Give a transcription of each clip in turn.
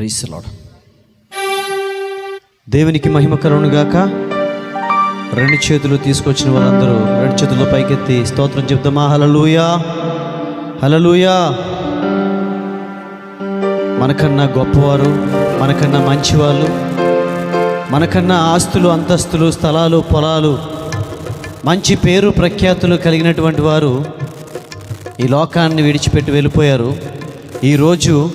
ప్రైస్లాడు దేవునికి మహిమ కలుగునుగాక రెండు చేతులు తీసుకొచ్చిన వారందరూ రెండు చేతులు పైకెత్తి స్తోత్రం చెప్తామా హలలుయా హలలుయా మనకన్నా గొప్పవారు మనకన్నా మంచివాళ్ళు మనకన్నా ఆస్తులు అంతస్తులు స్థలాలు పొలాలు మంచి పేరు ప్రఖ్యాతులు కలిగినటువంటి వారు ఈ లోకాన్ని విడిచిపెట్టి వెళ్ళిపోయారు. ఈరోజు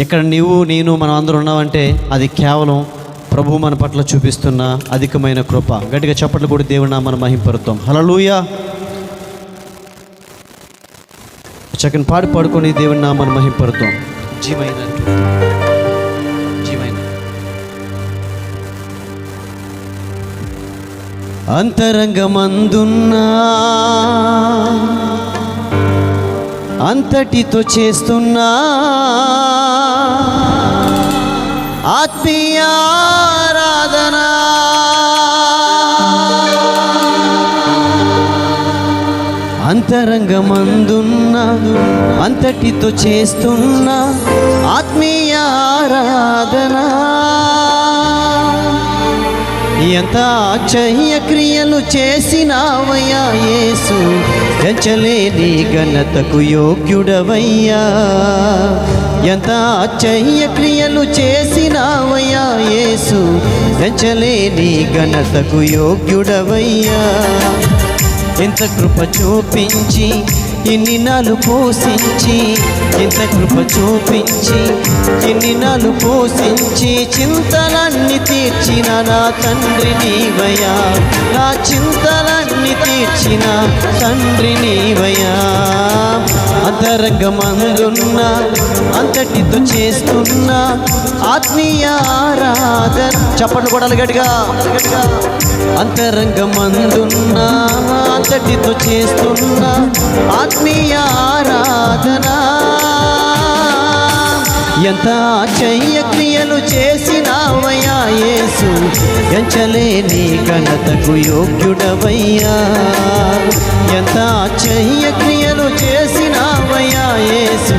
ఇక్కడ నీవు నేను మనం అందరూ ఉన్నామంటే అది కేవలం ప్రభు మన పట్ల చూపిస్తున్న అధికమైన కృప. గట్టిగా చప్పట్లు కూడా దేవుని మనం హలో హలలుయా చక్కని పాడి పాడుకొని దేవుని మనం మహింపరుద్దాం. జీవైన జీవైన అంతరంగమందున్నా అంతటితో చేస్తున్నా. ఆత్మీయారాధన అంతరంగమందున్న అంతటితో చేస్తున్న ఆత్మీయారాధన ఎంత ఆశ్చర్య క్రియలు చేసినావయ్యా యేసు. ఎంచలేని ఘనతకు యోగ్యుడవయ్యా. ఎంత ఆశ్చర్య క్రియలు చేసినావయ్యా యేసు. ఎంచలేని ఘనతకు యోగ్యుడవయ్యా. ఎంత కృప చూపించి ఇన్ని నాలు పోషించి ఎంత కృప చూపించి ఇన్ని నాలు పోషించి చింతలన్నీ తీర్చిన నా తండ్రి నీవయా నా చింతలన్నీ తీర్చిన తండ్రి నీవయా అంతరంగమందున్నా అంతటితో చేస్తున్న ఆత్మీయ ఆరాధన. చప్పట్లు కూడా గట్టిగా. అంతరంగమందున్నా అంతటితో చేస్తున్నా ఆత్మీయ ఆరాధన. ఎంత ఆశ్చర్య క్రియలు చేసినావయ్యా యేసు? ఎంచలేని ఘనతకు యోగ్యుడవయ్యా. ఎంత ఆశ్చర్య క్రియలు చేసినావయ్యా యేసు?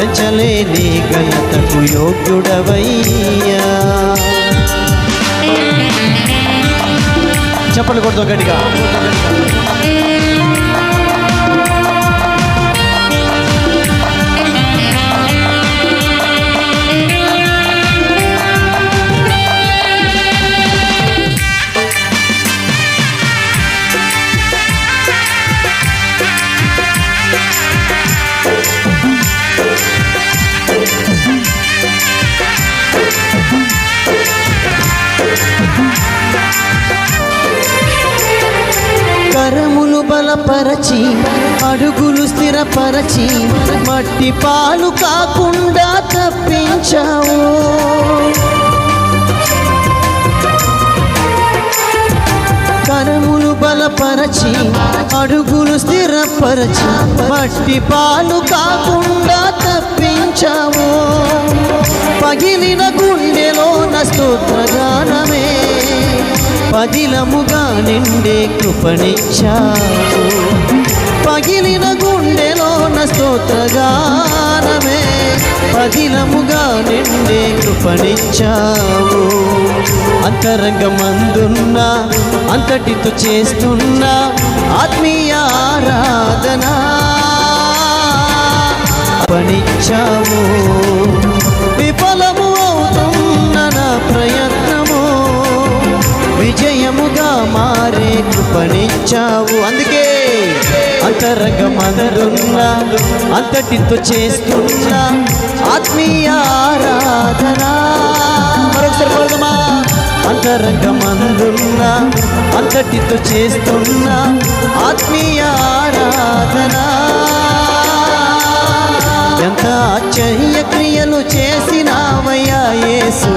ఎంచలేని ఘనతకు యోగ్యుడవయ్యా. చెప్పలు కొడుతూ గట్టిగా. బలపరచి అడుగులు స్థిరపరచి మట్టి పాలు కాకుండా తప్పించావు. కరములు బలపరచి అడుగులు స్థిరపరచి మట్టి పాలు కాకుండా పదిలముగా నిండే కృపణించావు పగిలిన గుండెలోన స్తోత్రగానమే పదిలముగా నిండే కృపణించావు అంతరంగమందున్న అంతటితో చేస్తున్న ఆత్మీయ ఆరాధన పణించావు మారే అందుకే అంతరంగమందున్న అంతటితో చేస్తున్నా. ఆత్మీయ ఆరాధన. మరొకసారి పడదమా? అంతరంగమందున్న అంతటితో చేస్తున్నా. ఆత్మీయ ఆరాధన. ఎంత ఆశ్చర్య క్రియలు చేసి యేసు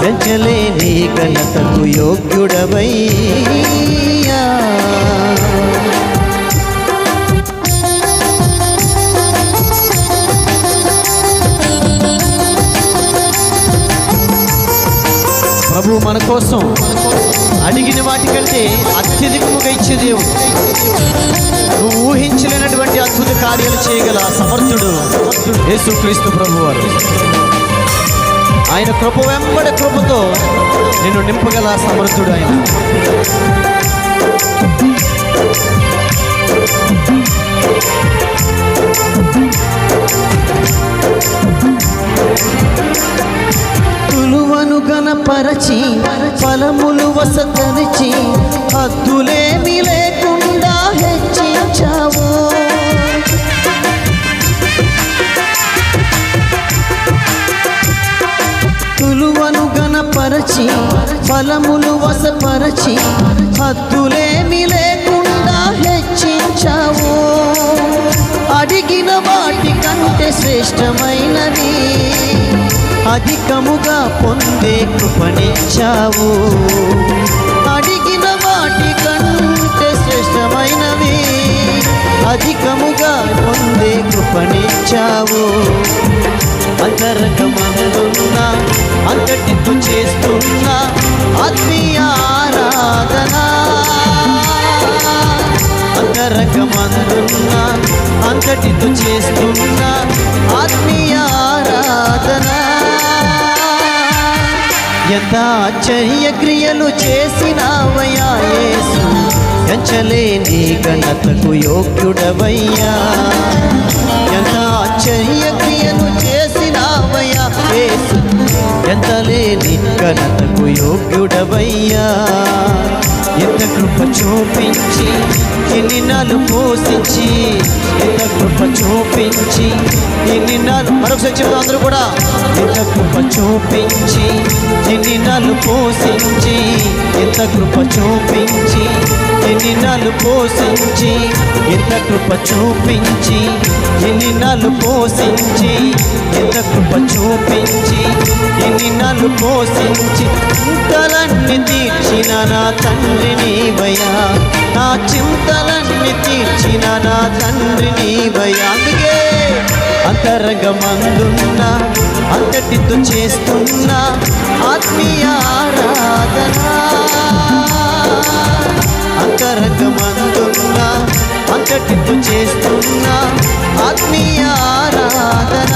పెంచలేని ఘనతకు యోగ్యుడవయ్యా. ప్రభు మన కోసం అడిగిన వాటికంటే అత్యధికముగా ఇచ్చే దేవుడు. నువ్వు ఊహించలేనటువంటి అద్భుత కార్యాలు చేయగల సమర్థుడు యేసుక్రీస్తు ప్రభువారు. ఆయన కృప వెంబడి కృపతో నిన్ను నింపగల సమర్థుడు ఆయన. తులువను గణపరచి ఫలములు వసతరిచి హద్దులేమి గణపరచి ఫలములు వసపరచి హద్దులేమి లేకుండా హెచ్చించావు. అడిగిన వాటి కంటే శ్రేష్టమైనది అధికముగా పొందే కృపణించావు అడిగిన వాటి కంటే శ్రేష్టమైనవి అధికముగా పొందే కృపణించావు అంతరకమనున్నా అంతటితో చేస్తున్నా ఆత్మీయ ఆరాధన. అంతరకమనున్నా అంతటితో చేస్తున్నా ఆత్మీయ ఆరాధన. ఎంత ఆశ్చర్య క్రియలు చేసినావయ్యా యేసు ఎంచలేని ఘనతకు యోగ్యుడవయ్యా. ఘనతకు యోగ్యుడవయ్యా. ఎంత కృప చూపించి ఎన్ని నాలు పోషించి కృప చూపించి ఎన్ని నాలు మరొకసారి చెప్తాం అందరూ కూడా. ఎంత కృప చూపించి ఎన్ని నాలు పోషించి ఎంత కృప చూపించి ఎన్ని నాలు పోషించి ఎంత కృప చూపించి ఎన్ని నాలు పోషించి ఎంత కృప చూపించి ఎన్ని నాలు పోషించి చింతలన్నీ తీర్చిన నా తండ్రి నీవయ్యా. నా చింతలన్నీ తీర్చిన నా తండ్రి నీవయ్యా. అందుకే అంతరంగమందున్న అంతటితో చేస్తున్న ఆత్మీయ ఆరాధన. అంతరంగమందున్న అంతటితో చేస్తున్న ఆత్మీయ ఆరాధన.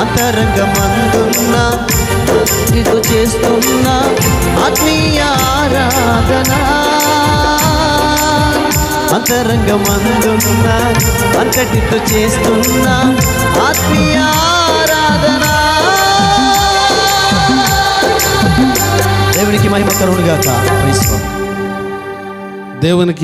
అంతరంగమందున్న అంతటితో చేస్తున్న ఆత్మీయ ఆరాధన. అంతరంగమందున్నా అంతటితో చేస్తున్నా ఆత్మీయ ఆరాధన. దేవునికి మహిమ కలుగును క్రీస్తు దేవునికి